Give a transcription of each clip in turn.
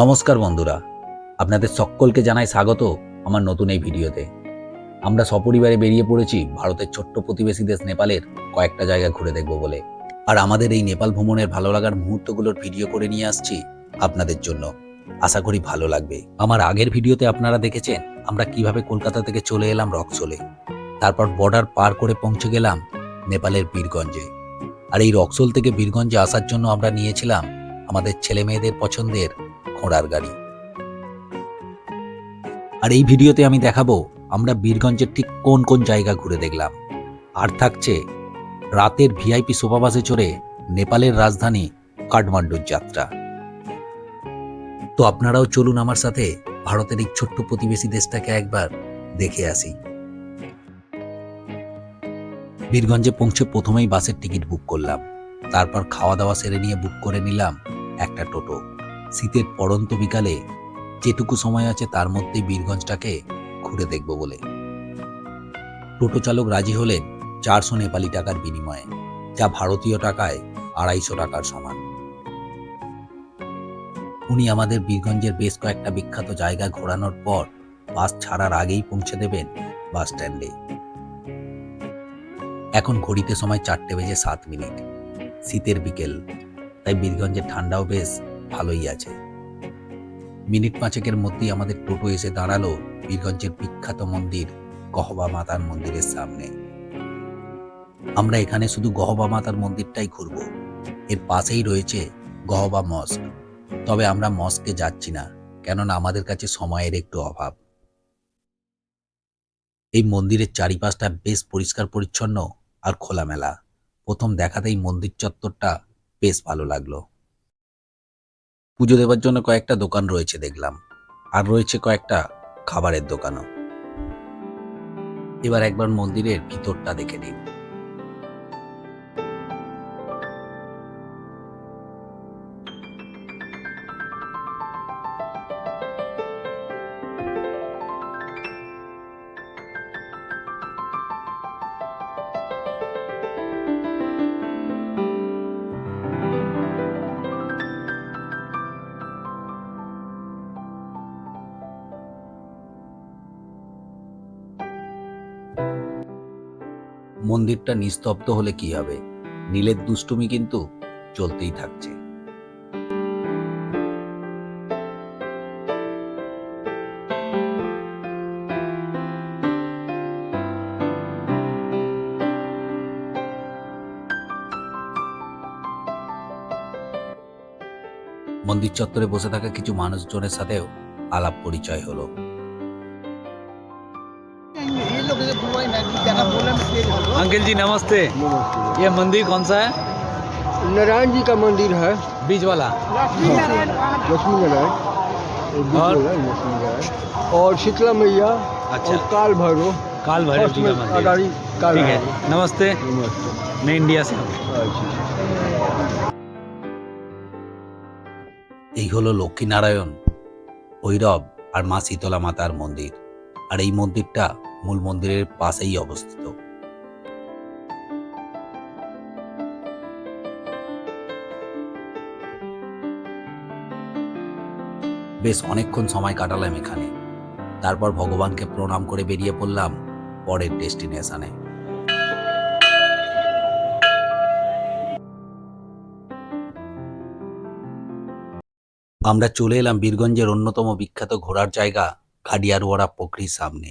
নমস্কার বন্ধুরা, আপনাদের সকলকে জানাই স্বাগত আমার নতুন এই ভিডিওতে। আমরা সপরিবারে বেরিয়ে পড়েছি ভারতের ছোট্ট প্রতিবেশী দেশ নেপালের কয়েকটা জায়গা ঘুরে দেখব বলে। আর আমাদের এই নেপাল ভ্রমণের ভালো লাগার মুহূর্তগুলোর ভিডিও করে নিয়ে আসছি আপনাদের জন্য। আশা করি ভালো লাগবে। আমার আগের ভিডিওতে আপনারা দেখেছেন আমরা কীভাবে কলকাতা থেকে চলে এলাম রক্সোলে। তারপর বর্ডার পার করে পৌঁছে গেলাম নেপালের বীরগঞ্জে। আর এই রক্সোল থেকে বীরগঞ্জে আসার জন্য আমরা নিয়েছিলাম আমাদের ছেলে মেয়েদের পছন্দের ঘোড়ার গাড়ি। আর এই ভিডিওতে আমি দেখাবো আমরা বীরগঞ্জের ঠিক কোন কোন জায়গা ঘুরে দেখলাম। আর থাকছে রাতের ভিআইপি সোফাবাসে চড়ে নেপালের রাজধানী কাঠমান্ডুর যাত্রা। তো আপনারাও চলুন আমার সাথে ভারতের এই ছোট্ট প্রতিবেশী দেশটাকে একবার দেখে আসি। বীরগঞ্জে পৌঁছে প্রথমেই বাসের টিকিট বুক করলাম। তারপর খাওয়া দাওয়া সেরে নিয়ে বুক করে নিলাম একটা টোটো। শীতের পড়ন্ত বিকালে যেটুকু সময় আছে তার মধ্যেই বীরগঞ্জটাকে ঘুরে দেখব বলে। টোটো চালক রাজি হলেন চারশো নেপালি টাকার বিনিময়ে, যা ভারতীয় টাকায় আড়াইশো টাকার সমান। উনি আমাদের বীরগঞ্জের বেশ কয়েকটা বিখ্যাত জায়গা ঘোরানোর পর বাস ছাড়ার আগেই পৌঁছে দেবেন বাস স্ট্যান্ডে। এখন ঘড়িতে সময় চারটে বেজে সাত মিনিট। শীতের বিকেল, তাই বীরগঞ্জের ঠান্ডাও বেশ ভালোই আছে। মিনিট পাঁচেকের মধ্যেই আমাদের টোটো এসে দাঁড়াল বীরগঞ্জের বিখ্যাত মন্দির গহবা মাতার মন্দিরের সামনে। আমরা এখানে শুধু গহবা মাতার মন্দিরটাই ঘুরব। এর পাশেই রয়েছে গহবা মস্ক। তবে আমরা মস্কে যাচ্ছি না, কেননা আমাদের কাছে সময়ের একটু অভাব। এই মন্দিরের চারিপাশটা বেশ পরিষ্কার পরিচ্ছন্ন আর খোলামেলা। প্রথম দেখাতেই মন্দির চত্বরটা বেশ ভালো লাগল। পুজো দেওয়ার জন্য কয়েকটা দোকান রয়েছে দেখলাম। আর রয়েছে কয়েকটা খাবারের দোকানও। এবার একবার মন্দিরের ভিতরটা দেখে নিন মন্দিরটা নিস্তব্ধ হলে কি হবে? নীলের দুষ্টুমি কিন্তু চলতেই থাকছে। মন্দির চত্বরে বসে থাকা কিছু মানুষজনের সাথেও আলাপ পরিচয় হলো। अंकल जी नमस्ते ये मंदिर कौन सा है नारायण जी का मंदिर है बीच वाला लक्ष्मी नारायण ये बीच और? वाला है, लक्ष्मी नारायण और शीतला मैया अच्छा। और काल भैरव काल भैरव फर्स्ट जी का में मंदिर अगाड़ी काल ठीक है भैरव नमस्ते नमस्ते मैं इंडिया से हूँ अच्छा এই হলো লক্ষ্মীনারায়ণ ভৈরব আর মা শীতলা মাতার মন্দির আর এই মন্দিরটা মূল মন্দিরের পাশেই অবস্থিত বেশ অনেকক্ষণ সময় কাটালাম এখানে। তারপর ভগবানকে প্রণাম করে বেরিয়ে পড়লাম পরের ডেস্টিনেশনে। আমরা চলে এলাম বীরগঞ্জের অন্যতম বিখ্যাত ঘোরার জায়গা খাডিয়ারওয়ারা পুকুরির সামনে।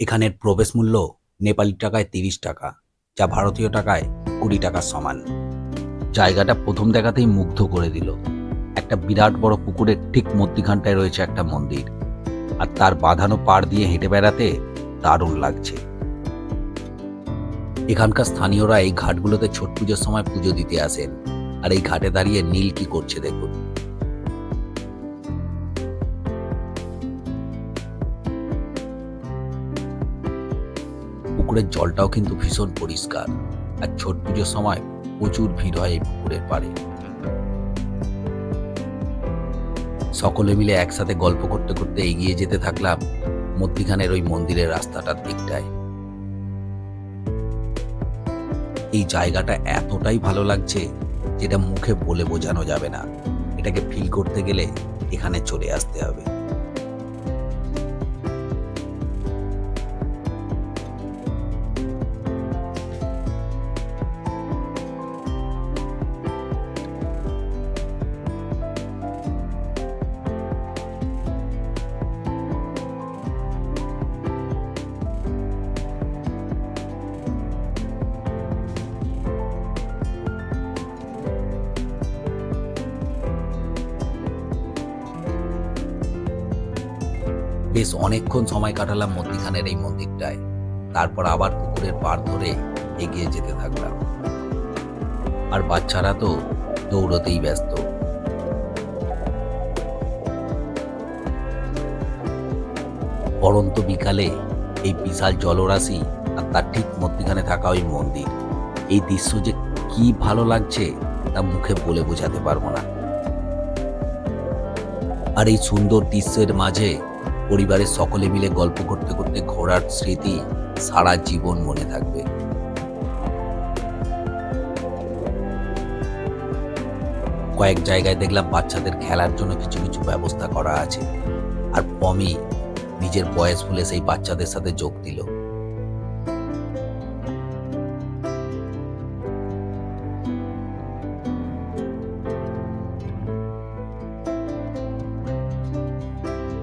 এখানের প্রবেশ মূল্য নেপালি টাকায় তিরিশ টাকা, যা ভারতীয় টাকায় কুড়ি টাকার সমান। জায়গাটা প্রথম দেখাতেই মুগ্ধ করে দিল। একটা বিরাট বড় পুকুরের ঠিক মধ্যিখানটায় রয়েছে একটা মন্দির। আর তার বাঁধানো পাড় দিয়ে হেঁটে বেড়াতে দারুণ লাগছে। এখানকার স্থানীয়রা এই ঘাটগুলোতে ছট পুজোর সময় পুজো দিতে আসেন। আর এই ঘাটে দাঁড়িয়ে নীল কি করছে দেখুন। পুকুরের জলটাও কিন্তু ভীষণ পরিষ্কার। আর ছট পুজোর সময় প্রচুর ভিড় হয় এই পুকুরের পাড়ে। সকলে মিলে একসাথে গল্প করতে করতে এগিয়ে যেতে থাকলাম মধ্যিখানের ওই মন্দিরের রাস্তাটার দিকটায়। এই জায়গাটা এতটাই ভালো লাগছে যেটা মুখে বলে বোঝানো যাবে না। এটাকে ফিল করতে গেলে এখানে চলে আসতে হবে। বেশ অনেকক্ষণ সময় কাটালাম মধ্যিখানের এই মন্দিরটায়। তারপর আবার পুকুরের পার ধরে এগিয়ে যেতে থাকলাম। আর বাচ্চারা তো দৌড়তেই ব্যস্ত। পরন্ত বিকালে এই বিশাল জলরাশি আর তার ঠিক মধ্যিখানে থাকা ওই মন্দির, এই দৃশ্য যে কি ভালো লাগছে তা মুখে বলে বোঝাতে পারব না। আর এই সুন্দর দৃশ্যের মাঝে পরিবারের সকলে মিলে গল্প করতে করতে ঘোরার স্মৃতি সারা জীবন মনে থাকবে। কয়েক জায়গায় দেখলাম বাচ্চাদের খেলার জন্য কিছু কিছু ব্যবস্থা করা আছে। আর পমি নিজের বয়স ভুলে সেই বাচ্চাদের সাথে যোগ দিল।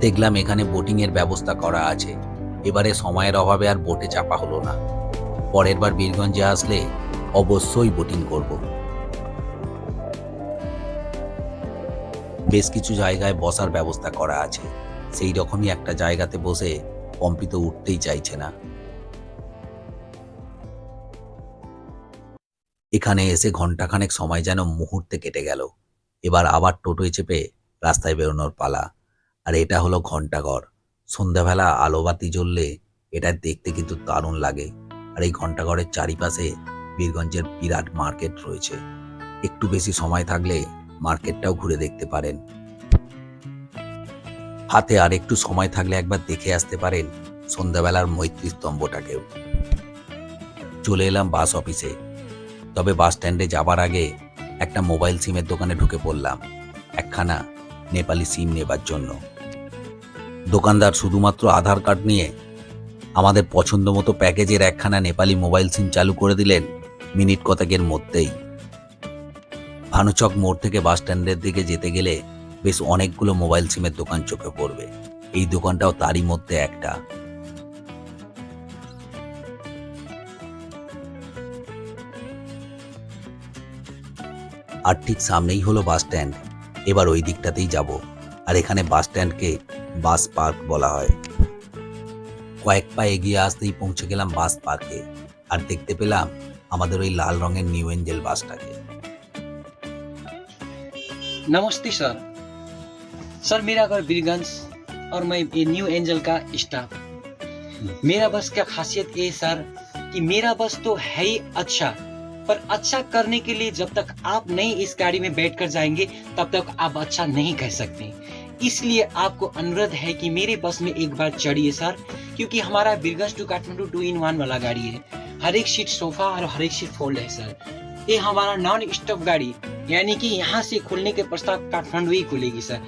দেখলাম এখানে বোটিং এর ব্যবস্থা করা আছে। এবারে সময়ের অভাবে আর বোটে চাপা হলো না। পরের বার বীরগঞ্জে আসলে অবশ্যই বোটিং করব। বেশ কিছু জায়গায় বসার ব্যবস্থা করা আছে। সেই রকমই একটা জায়গাতে বসে কম্পিত উঠতেই চাইছে না। এখানে এসে ঘন্টাখানেক সময় যেন মুহূর্তে কেটে গেল। এবার আবার টোটোয় চেপে রাস্তায় বেরোনোর পালা। আর এটা হলো ঘন্টাঘর সন্ধ্যাবেলা আলোবাতি জ্বললে এটা দেখতে কিন্তু দারুণ লাগে। আর এই ঘন্টাঘরের চারিপাশে বীরগঞ্জের বিরাট মার্কেট রয়েছে। একটু বেশি সময় থাকলে মার্কেটটাও ঘুরে দেখতে পারেন। হাতে আর একটু সময় থাকলে একবার দেখে আসতে পারেন সন্ধ্যাবেলার মৈত্রী স্তম্ভটাকেও। চলে এলাম বাস অফিসে। তবে বাস স্ট্যান্ডে যাবার আগে একটা মোবাইল সিমের দোকানে ঢুকে পড়লাম। একখানা নেপালি সিম নেবার জন্য। দোকানদার শুধুমাত্র আধার কার্ড নিয়ে আমাদের পছন্দ মতো প্যাকেজের একখানা নেপালি মোবাইল সিম চালু করে দিলেন মিনিট কতকের মধ্যেই। ভানুচক মোড় থেকে বাস স্ট্যান্ডের দিকে যেতে গেলে বেশ অনেকগুলো মোবাইল সিমের দোকান চোখে পড়বে। এই দোকানটাও তারই মধ্যে একটা। আর ঠিক সামনেই হলো বাস স্ট্যান্ড। এবার ওই দিকটাতেই যাব আর এখানে বাস স্ট্যান্ডকে বাস পার্ক বলা হয় কয়েক পা এগিয়ে আসতেই পৌঁছে গেলাম বাস পার্কে আর দেখতে পেলাম আমাদের ওই লাল রঙের নিউ এঞ্জেল বাসটাকে नमस्ते सर सर मेरा घर बीरगंज और मैं ये न्यू एंजल का स्टाफ मेरा बस का खासियत ये सर कि मेरा बस तो है ही अच्छा पर अच्छा करने के लिए जब तक आप नहीं इस गाड़ी में बैठ कर जाएँगे, तब तक आप अच्छा नहीं कह सकते। इसलिए आपको अनुरोध है कि मेरे बस में एक बार चढ़िए सर, क्योंकि हमारा Birgunj to Kathmandu two in one वाला गाड़ी है। हर एक सीट सोफा और हर एक सीट फोल्ड है सर। ये हमारा नॉन स्टॉप गाड़ी, यानी कि यहाँ से खुलने के प्रस्ताव काठमांडू ही खुलेगी सर।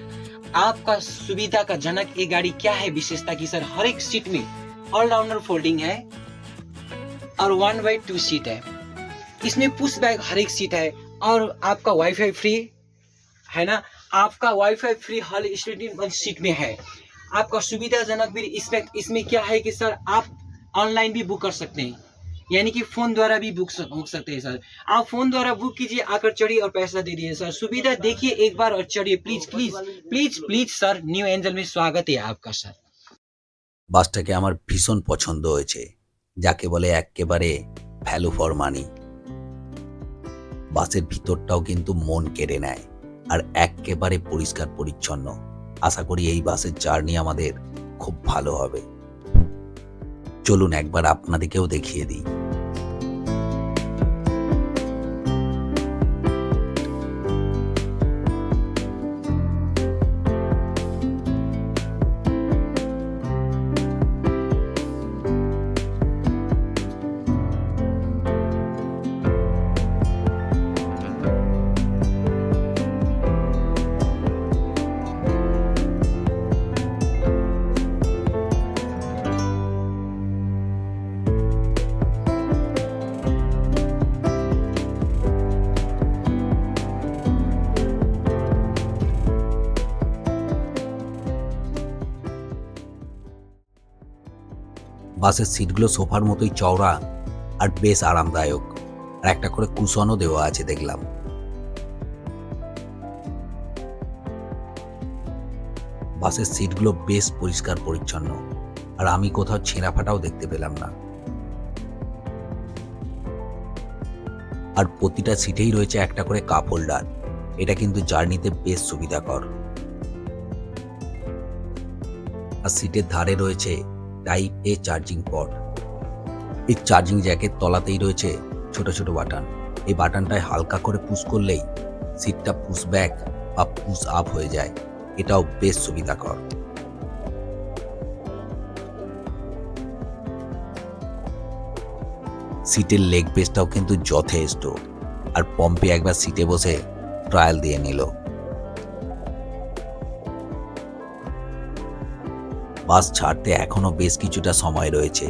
आपका सुविधा का जनक ये गाड़ी क्या है विशेषता की सर, हर एक सीट में ऑलराउंडर फोल्डिंग है और वन बाई टू सीट है। इसमें पुश बैग हर एक सीट है और आपका वाईफाई फ्री है ना आपका वाईफाई फ्री हर स्टूडेंट सीट में है आपका सुविधाजनक भी इसमें इसमें क्या है कि सर आप ऑनलाइन भी बुक कर सकते हैं यानी कि फोन द्वारा भी बुक सक- बुक सकते हैं सर आप फोन द्वारा बुक कीजिए आकर चढ़िए और पैसा दे दिए सर सुविधा देखिए एक बार और चढ़िए please please please please sir new angel में स्वागत है आपका सर বাসটাকে আমার ভীষণ পছন্দ হয়েছে যাকে বলে একেবারে ভ্যালু ফর মানি বাসের ভিতরটাও কিন্তু মন কেড়ে নেয় আর একেবারে পরিষ্কার পরিচ্ছন্ন। আশা করি এই বাসের জার্নি আমাদের খুব ভালো হবে। চলুন একবার আপনাদেরকেও দেখিয়ে দিই। বাসের সিটগুলো সোফার মতোই চওড়া আর বেশ আরামদায়ক। আর একটা করে কুশনও দেওয়া আছে, দেখলাম। বাসের সিটগুলো বেশ পরিষ্কার পরিচ্ছন্ন। আর আমি কোথাও ছেঁড়া ফাটাও দেখতে পেলাম না। আর প্রতিটা সিটেই রয়েছে একটা করে কাপ হোল্ডার। এটা কিন্তু জার্নিতে বেশ সুবিধাকর। আর সিটের ধারে রয়েছে টাইপ এ চার্জিং পট এই চার্জিং জ্যাকের তলাতেই রয়েছে ছোট ছোট বাটন। এই বাটনটায় হালকা করে পুশ করলেই সিটটা পুশ ব্যাক বা পুশ আপ হয়ে যায়। এটাও বেশ সুবিধাকর। সিটের লেগ বেসটাও কিন্তু যথেষ্ট। আর পম্পে একবার সিটে বসে ট্রায়াল দিয়ে নিল। বাস ছাড়তে এখনও বেশ কিছুটা সময় রয়েছে।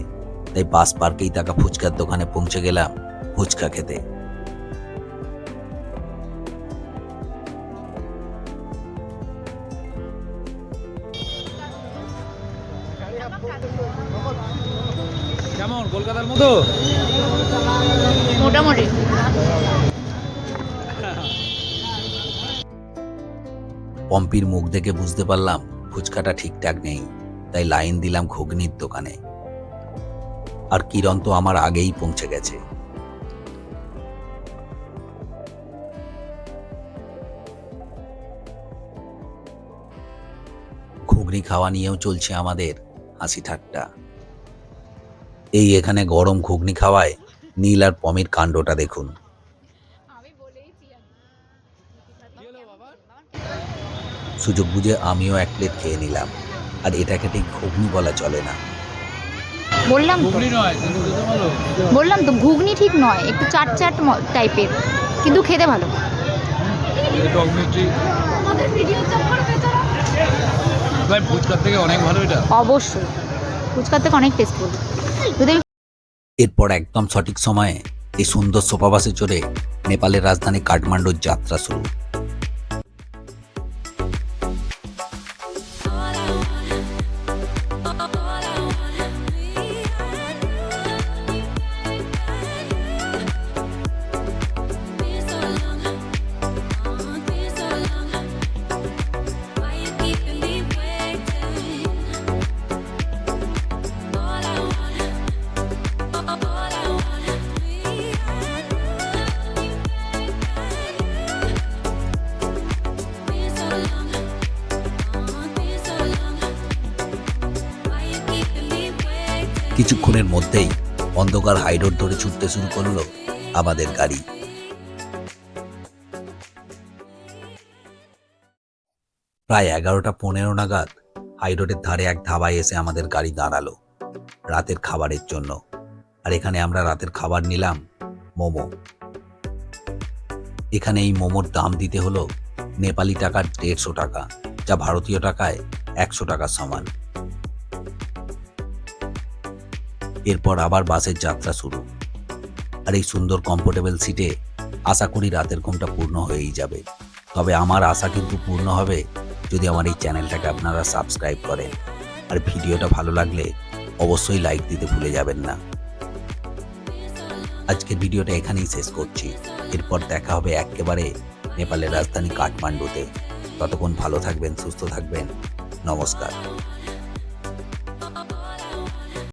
তাই বাস পার্কেই থাকা ফুচকার দোকানে পৌঁছে গেলাম ফুচকা খেতে। কেমন? কলকাতার মতো? মোটামুটি। পম্পির মুখ দেখে বুঝতে পারলাম ফুচকাটা ঠিকঠাক নেই। তাই লাইন দিলাম ঘুগনির দোকানে। আর কিরণ তো আমার আগেই পৌঁছে গেছে। ঘুগনি খাওয়া নিয়েও চলছে আমাদের হাসি ঠাট্টা। এই এখানে গরম ঘুগনি খাওয়ায় নীল আর পমির কাণ্ডটা দেখুন। সুযোগ বুঝে আমিও এক প্লেট খেয়ে নিলাম। আর এটাকে ঠিক ঘুগনি বলা চলে না। বললাম তো। বললাম তো ঘুগনি ঠিক নয় একটু চাট চাট টাইপের কিন্তু খেতে ভালো। এই টক মিষ্টি। ভাই ফুচকার থেকে অনেক ভালো এটা। অবশ্যই। ফুচকার থেকে অনেক যদি এরপর একদম সঠিক সময়ে এই সুন্দর সোফা বাসে চড়ে নেপালের রাজধানী কাঠমান্ডুর যাত্রা শুরু। কিছুক্ষণের মধ্যেই অন্ধকার হাইরোড ধরে ছুটতে শুরু করল আমাদের গাড়ি। প্রায় এগারোটা পনেরো নাগাদ হাইরোডের ধারে এক ধাবায় এসে আমাদের গাড়ি দাঁড়াল রাতের খাবারের জন্য। আর এখানে আমরা রাতের খাবার নিলাম মোমো। এখানে এই মোমোর দাম দিতে হলো নেপালি টাকার দেড়শো টাকা, যা ভারতীয় টাকায় একশো টাকার সমান। এরপর আবার বাসের যাত্রা শুরু। আর এই সুন্দর কমফোর্টেবল সিটে আশা করি রাতের ঘুমটা পূর্ণ হয়েই যাবে। তবে আমার আশা কিন্তু পূর্ণ হবে যদি আমার এই চ্যানেলটাকে আপনারা সাবস্ক্রাইব করেন। আর ভিডিওটা ভালো লাগলে অবশ্যই লাইক দিতে ভুলে যাবেন না। আজকের ভিডিওটা এখানেই শেষ করছি। এরপর দেখা হবে একেবারে নেপালের রাজধানী কাঠমান্ডুতে। ততক্ষণ ভালো থাকবেন, সুস্থ থাকবেন। নমস্কার।